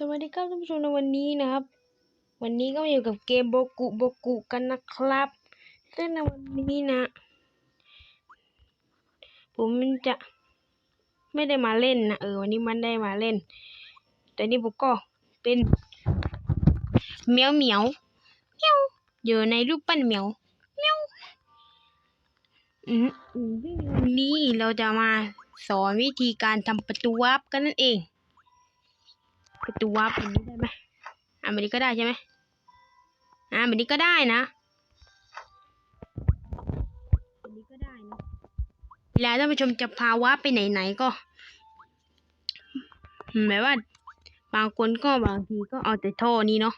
สวัสดีครับท่านผู้ชมในวันนี้นะครับ วันนี้ก็มาอยู่กับเกมโบกุโบกุกันนะครับ ซึ่งในวันนี้นะ ผมจะไม่ได้มาเล่นนะเออวันนี้มันได้มาเล่น แต่นี่ผมก็เป็นเหมียวเหมียวเหมียวอยู่ในรูปปั้นเหมียวเหมียวอืมวันนี้เราจะมาสอนวิธีการทำประตูวาร์ปกันนั่นเอง ประตูวาร์ปอันนี้ได้ไหมอะแบบนี้ก็ได้ใช่ไหมอ่าแบบนี้ก็ได้นะแบบนี้ก็ได้นะเวลาท่านผู้ชมจะพาวาร์ปไปไหนๆก็หมายว่าบางคนก็บางทีก็เอาแต่ท่อนี้เนาะ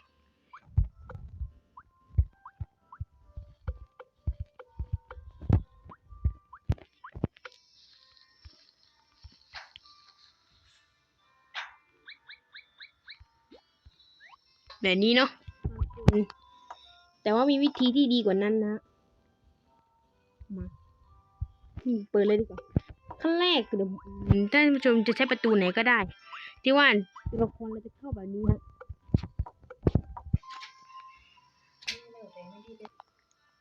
แบบนี้เนาะแต่ว่ามีวิธีที่ดีกว่านั้นนะ มาเปิดเลยดีกว่าขั้นแรกเดี๋ยวท่านผู้ชมจะใช้ประตูไหนก็ได้ ที่ว่าตัวละครเราจะเข้าแบบนี้ฮะ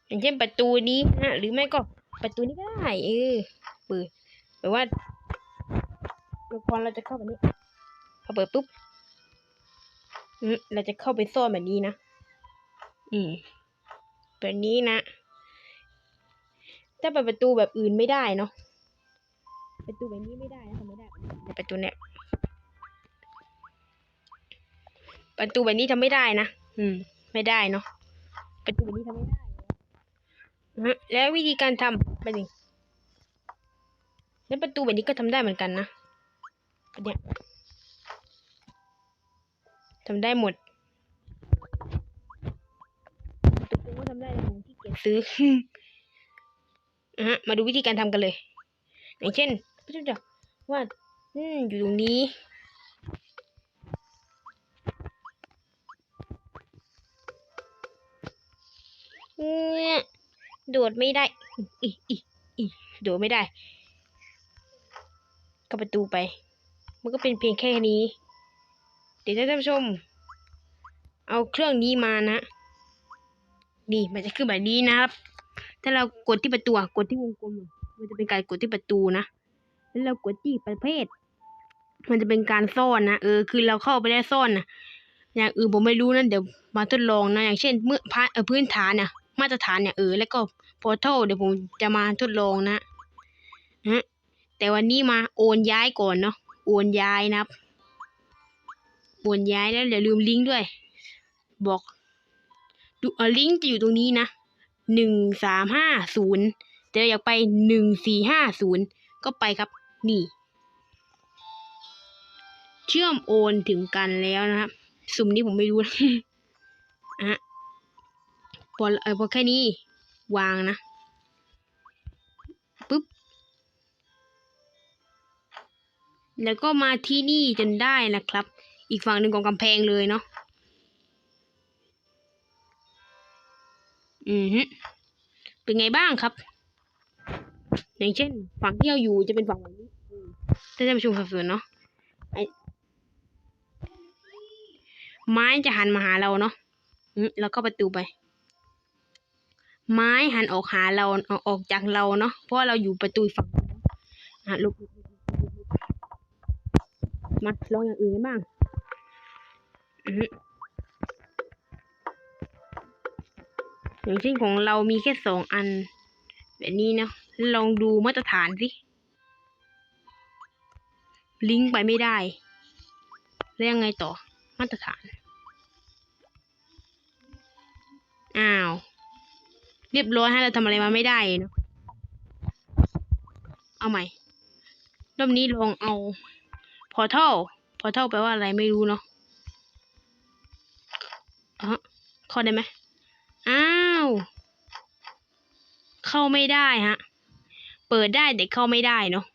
อย่างเช่นประตูนี้ฮะหรือไม่ก็ประตูนี้ก็ได้เออเปิดแปลว่าตัวละครเราจะเข้าแบบนี้พอเปิดปุ๊บ เราจะเข้าไปซ่อนแบบนี้นะ อืมแบบนี้นะ ถ้าเปิดประตูแบบอื่นไม่ได้เนาะ ประตูแบบนี้ไม่ได้นะทำไม่ได้ประตูเนี้ยประตูแบบนี้ทำไม่ได้นะ อืม ไม่ได้เนาะ ประตูแบบนี้ทำไม่ได้นะฮะแล้ววิธีการทำเป็นยังแล้วประตูแบบนี้ก็ทำได้เหมือนกันนะอันเนี้ย ทำได้หมดประตูก็ทำได้แต่ผมที่เกียจซื้ออะฮะมาดูวิธีการทำกันเลย อย่างเช่นพี่จะว่าอืมอยู่ตรงนี้เนี่ยโดดไม่ได้อีอีอีโดดไม่ได้ ก็ประตูไป มันก็เป็นเพียงแค่นี้เดี๋ยวท่านผู้ชม เอาเครื่องนี้มานะนี่มันจะขึ้นแบบนี้นะครับ ถ้าเรากดที่ประตูกดที่วงกลม มันจะเป็นการกดที่ประตูนะ แล้วเรากดที่ประเภท มันจะเป็นการซ่อนนะเออคือเราเข้าไปได้ซ่อนนะอย่างอื่นผมไม่รู้นะเดี๋ยวมาทดลองนะอย่างเช่นเมื่อพาเออพื้นฐานเนี่ยมาตรฐานเนี่ยเออแล้วก็พอร์ทัลเดี๋ยวผมจะมาทดลองนะฮะแต่วันนี้มาโอนย้ายก่อนเนาะโอนย้ายนะครับ โอนย้ายแล้วอย่าลืมลิงก์ด้วย บอกดูลิงก์จะอยู่ตรงนี้นะหนึ่งสามห้าศูนย์แต่เราอยากไปหนึ่งสี่ห้าศูนย์ก็ไปครับ นี่ เชื่อมโอนถึงกันแล้วนะครับ สุ่มนี้ผมไม่รู้นะอะพอเออพอแค่นี้ วางนะปุ๊บ แล้วก็มาที่นี่จนได้นะครับ อีกฝั่งหนึ่งของกำแพงเลยเนาะอือฮึเป็นไงบ้างครับ อย่างเช่น ฝั่งที่เราอยู่จะเป็นฝั่งแบบนี้ถ้าท่านผู้ชมสับสนเนาะไม้จะหันมาหาเราเนาะอืมแล้วก็ประตูไป ไม้หันออกหาเราอออกจากเราเนาะ เพราะเราอยู่ประตูฝั่งอะลุกมาลองอย่างอื่นกันบ้าง อย่างเช่นของเรามีแค่สองอัน แบบนี้นะ ลองดูมาตรฐานสิ ลิงก์ไปไม่ได้ แล้วยังไงต่อ มาตรฐาน อ้าว เรียบร้อยให้เราทำอะไรมาไม่ได้เนาะ เอาใหม่รอบนี้ลองเอา พอเทัลพอเทัลแปลว่าอะไรไม่รู้เนาะ อะเข้าได้ไหมอ้าว เข้าไม่ได้ฮะ เปิดได้แต่เข้าไม่ได้เนาะ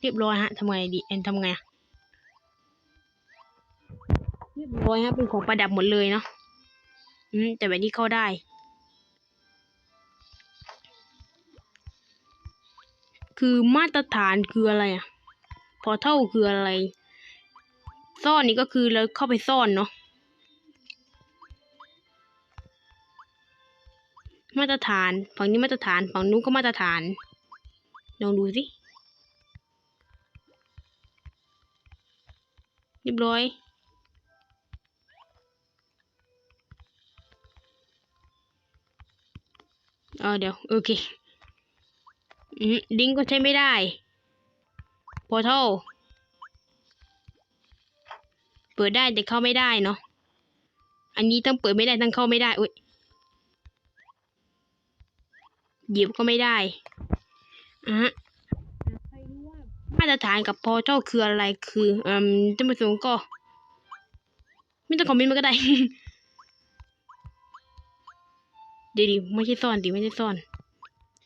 เรียบร้อยฮะทำไงดีเอ็นทำไงเรียบร้อยฮะเป็นของประดับหมดเลยเนาะ อืมแต่แบบนี้เข้าได้ คือมาตรฐานคืออะไรอะพอเท่าคืออะไร ซ่อนนี่ก็คือเราเข้าไปซ่อนเนาะ มาตรฐาน ฝั่งนี้มาตรฐาน ฝั่งนู้นก็มาตรฐาน ลองดูสิ เรียบร้อย เออเดี๋ยว โอเคอืมลิงก์ก็ใช้ไม่ได้พอเท่าเปิดได้แต่เข้าไม่ได้เนาะ อันนี้ต้องเปิดไม่ได้ต้องเข้าไม่ได้อุ้ย หยิบก็ไม่ได้อะมาตรฐานกับพอเท่าคืออะไรคืออืมท่านผู้ชมก็ ไม่ต้องคอมเมนต์มาก็ได้ เดี๋ยวดิไม่ใช่ซ่อนดิไม่ใช่ซ่อน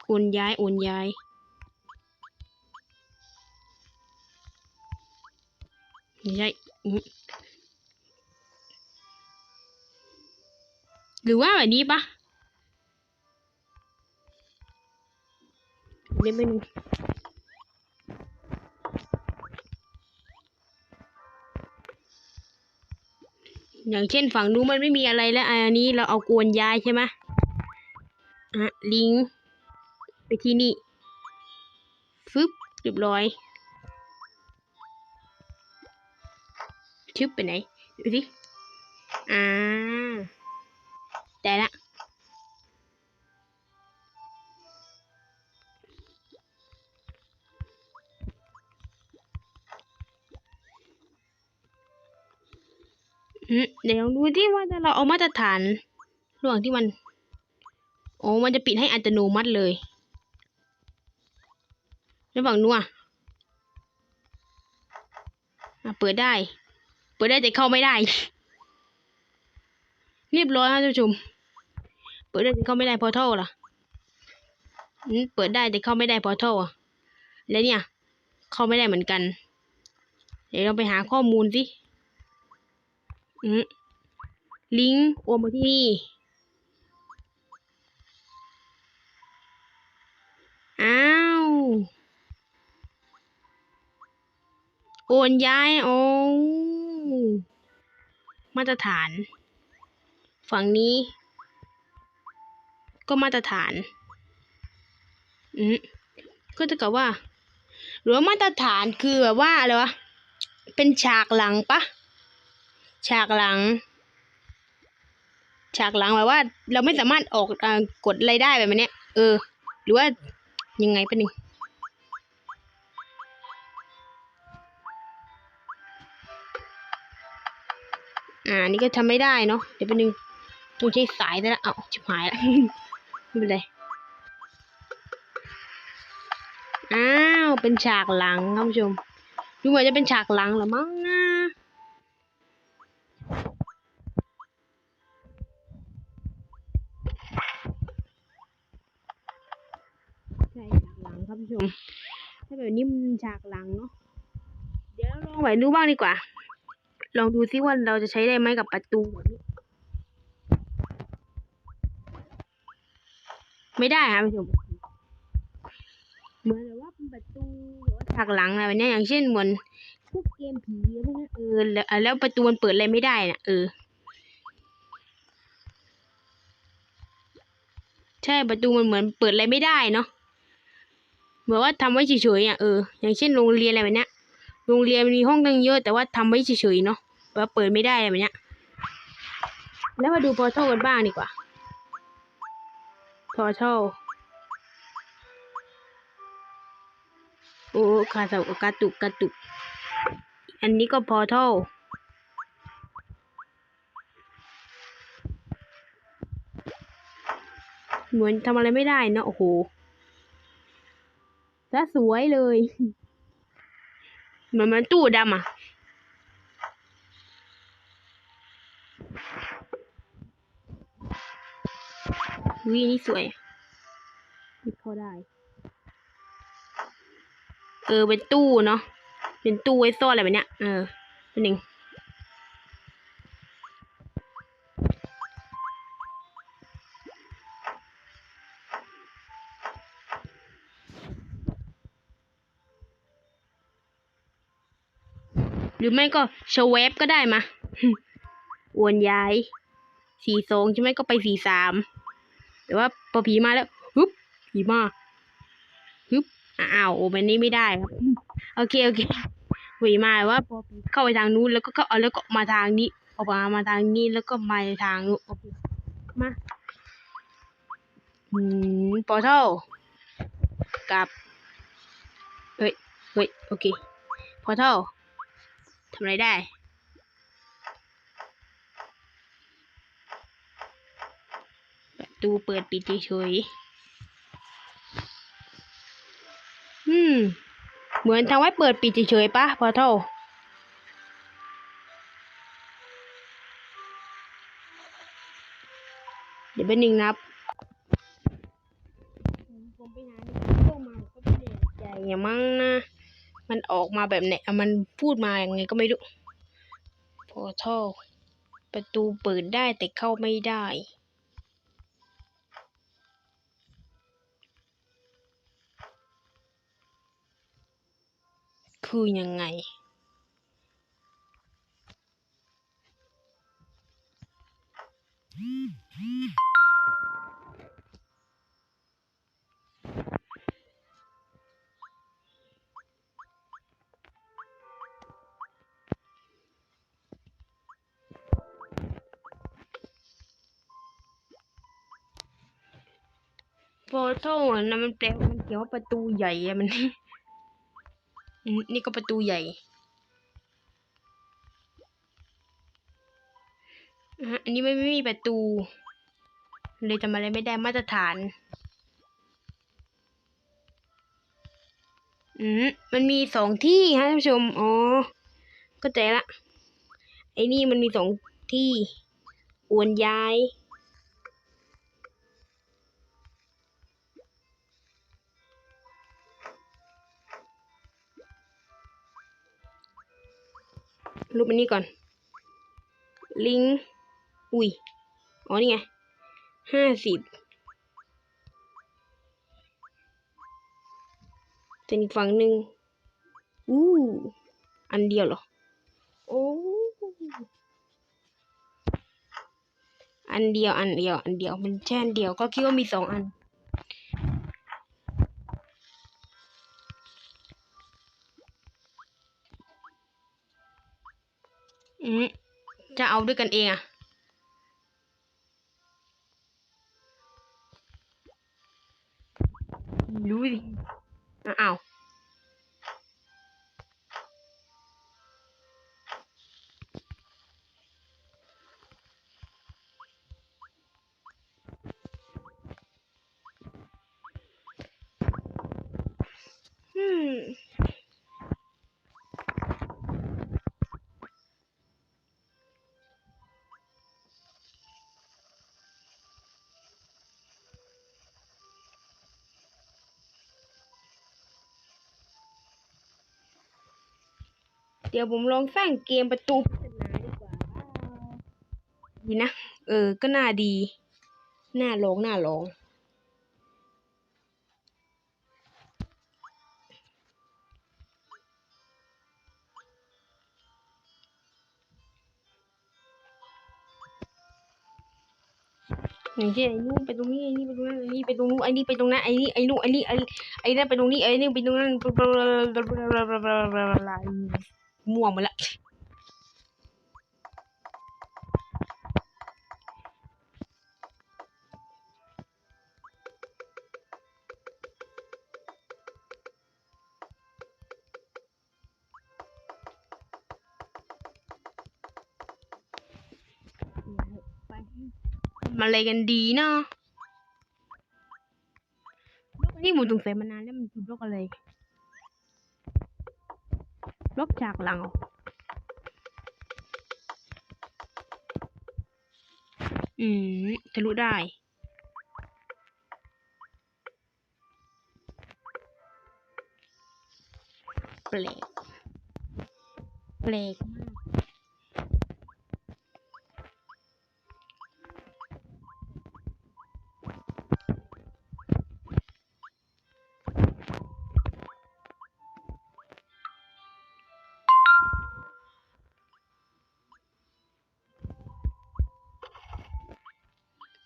โอนย้ายโอนย้ายไม่ใช่อื้อหรือว่าแบบนี้ปะ เดี๋ยวไปดูอย่างเช่นฝั่งนู้นมันไม่มีอะไรแล้ว อันนี้เราเอากวนย้ายใช่ไหมอะลิงไปที่นี่ฟึบเรียบร้อยชึบไปไหน ดูสิอ่า เดี๋ยวลองดูที่ว่าถ้าเราเอามาตรฐานระหว่างที่มัน โอ้มันจะปิดให้อัตโนมัติเลยระหว่างนัวอะเปิดได้ เปิดได้แต่เข้าไม่ได้ เรียบร้อยครับท่านผู้ชม เปิดได้แต่เข้าไม่ได้พอเท่าล่ะอืมเปิดได้แต่เข้าไม่ได้พอเท่าอะ แล้วเนี่ย เข้าไม่ได้เหมือนกัน เดี๋ยวเราไปหาข้อมูลสิ ลิงโอนมาที่นี่ อ้าว โอนย้าย โอ้ มาตรฐาน ฝั่งนี้ ก็มาตรฐาน อืมก็จะกับว่า หรือว่ามาตรฐานคือแบบว่าอะไรวะ เป็นฉากหลังปะ ฉากหลัง ฉากหลังแบบว่า เราไม่สามารถออกอกดอะไรได้แบบนี้เออ หรือว่ายังไงป็นหนึ่งอ่านี่ก็ทำไม่ได้เนาะเดี๋ยวเป็นหนึ่งต้องใช้สายแต่ละเอาชิบหายละไม่เป็นไรอ้าวเป็นฉากหลังท่านผู้ชมดูเหมือนจะเป็นฉากหลังหรือมั้งนะ ครับผู้ชม ถ้าแบบนี้มันฉากหลังเนาะ เดี๋ยวเราลองไหวดูบ้างดีกว่า ลองดูซิว่าเราจะใช้ได้ไหมกับประตูแบบนี้ ไม่ได้ครับผู้ชม เหมือนแบบว่าเป็นประตูหรือว่าฉากหลังอะไรแบบเนี้ยอย่างเช่นเหมือนพวกเกมผีอะไรพวกนั้นเออแล้วแล้วประตูมันเปิดอะไรไม่ได้น่ะเออใช่ประตูมันเหมือนเปิดอะไรไม่ได้เนาะ มือนว่าทำไว้เฉยๆอะเอออย่างเช่นโรงเรียนอะไรแบบเนี้ยโรงเรียนมีห้องตั้งเยอะ แต่ว่าทำไว้เฉยๆเนาะแบบว่าเปิดไม่ได้อะไรแบบเนี้ยแล้วมาดูพอร์ทัลกันบ้างดีกว่าพอร์ทัลโอ้คาสาวกระตุกกระตุก อันนี้ก็พอเท่าเหมือนทำอะไรไม่ได้เนอะโอ้โห แล้วสวยเลยเหมือนมันตู้ดำอะ วีนี่สวยหยิบเข้าได้ เออ เป็นตู้เนาะ เป็นตู้ไว้ซ่อนอะไรแบบเนี้ย เออ เป็นหนึ่ง หรือไม่ก็ชเวฟก็ได้มาอวนย้ายสี่สองใช่ไหมก็ไปสี่สามแต่ว่าพอผีมาแล้วฮึบผีมาฮึบอ้าวโอ้แบบนี้ไม่ได้ครับโอเคโอเคผีมาว่าพอผีเข้าไปทางนู้นแล้วก็เข้าแล้วก็มาทางนี้พอมามาทางนี้แล้วก็มาทางนู้นโอเคมาอืมปอเท่ากับเฮ้ยเฮ้ยโอเคพอเท่า ทำอะไรได้ ประตูเปิดปิดเฉยๆอืม เหมือนทางไว้เปิดปิดเฉยๆปะพอเท่าเดี๋ยวเป็นหนึ่งนับ ผมไปหาในกูเกิลมาก็ไม่แน่ใจอย่ามั้งนะ มันออกมาแบบไหนอะมันพูดมาอย่างไงก็ไม่รู้พอท่าประตูเปิดได้แต่เข้าไม่ได้ คือยังไง โฟโต้นะมันแปลมันเขียนว่าประตูใหญ่อะมัน นี่ก็ประตูใหญ่อะอันนี้ไม่ไม่มีประตู เลยทำอะไรไม่ได้มาตรฐาน อืมมันมีสองที่ฮะท่านผู้ชม อ๋อเข้าใจละ ไอ้นี่มันมีสองที่อวนย้าย รูปอันนี้ก่อน ลิงอุ้ย อ๋อ นี่ไงห้าสิบเป็นอีกฝั่งหนึ่งอู้อันเดียวเหรอ โอ้อันเดียวอันเดียว อันเดียว มันแค่อันเดียว ก็คิดว่ามีสองอัน อืมจะเอาด้วยกันเองอะรู้ดิอะอ้าว เดี๋ยวผมลองสร้างเกมประตูปริศนาดีกว่า ดีนะ เออ ก็น่าดี น่าลอง น่าลอง อย่างเช่นไอ้นู่นไปตรงนี้ไอ้นี่ไปตรงนั้นไอ้นี่ไปตรงนู้นไอ้นี่ไปตรงนั้นไอ้นี่ไอ้นู่นไอ้นี่ไอ้ไอ้นั่นไปตรงนี้ไอ้นี่ไปตรงนั้น ม่วงหมดละมาอะไรกันดีเนาะบล็อกนี่ผมสงสัยมานานแล้วมันคือบล็อกอะไร ลบจากหลังอืมทะลุได้แปลกแปลกมาก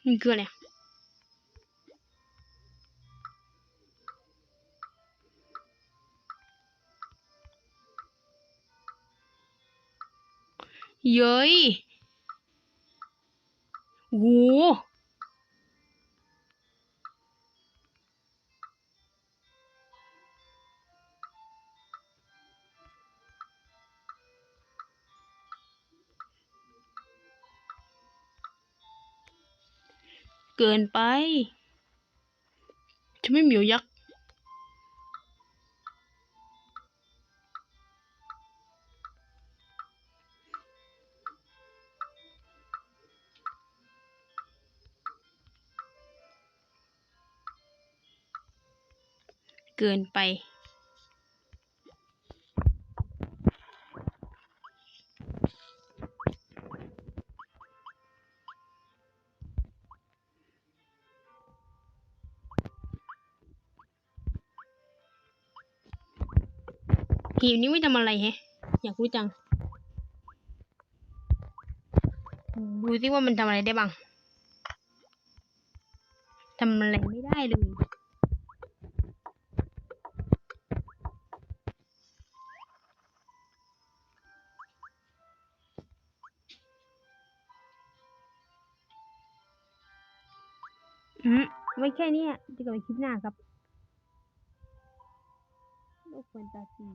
มันคือ เกินไป จะไม่เหมียวยักษ์เกินไป หีบนี้ไม่ทำอะไรแฮะ อยากรู้จัง ดูสิว่ามันทำอะไรได้บ้างทำอะไรไม่ได้เลย อืมไม่แค่นี้จะกลับไปคลิปหน้าครับโลกแฟนตาซี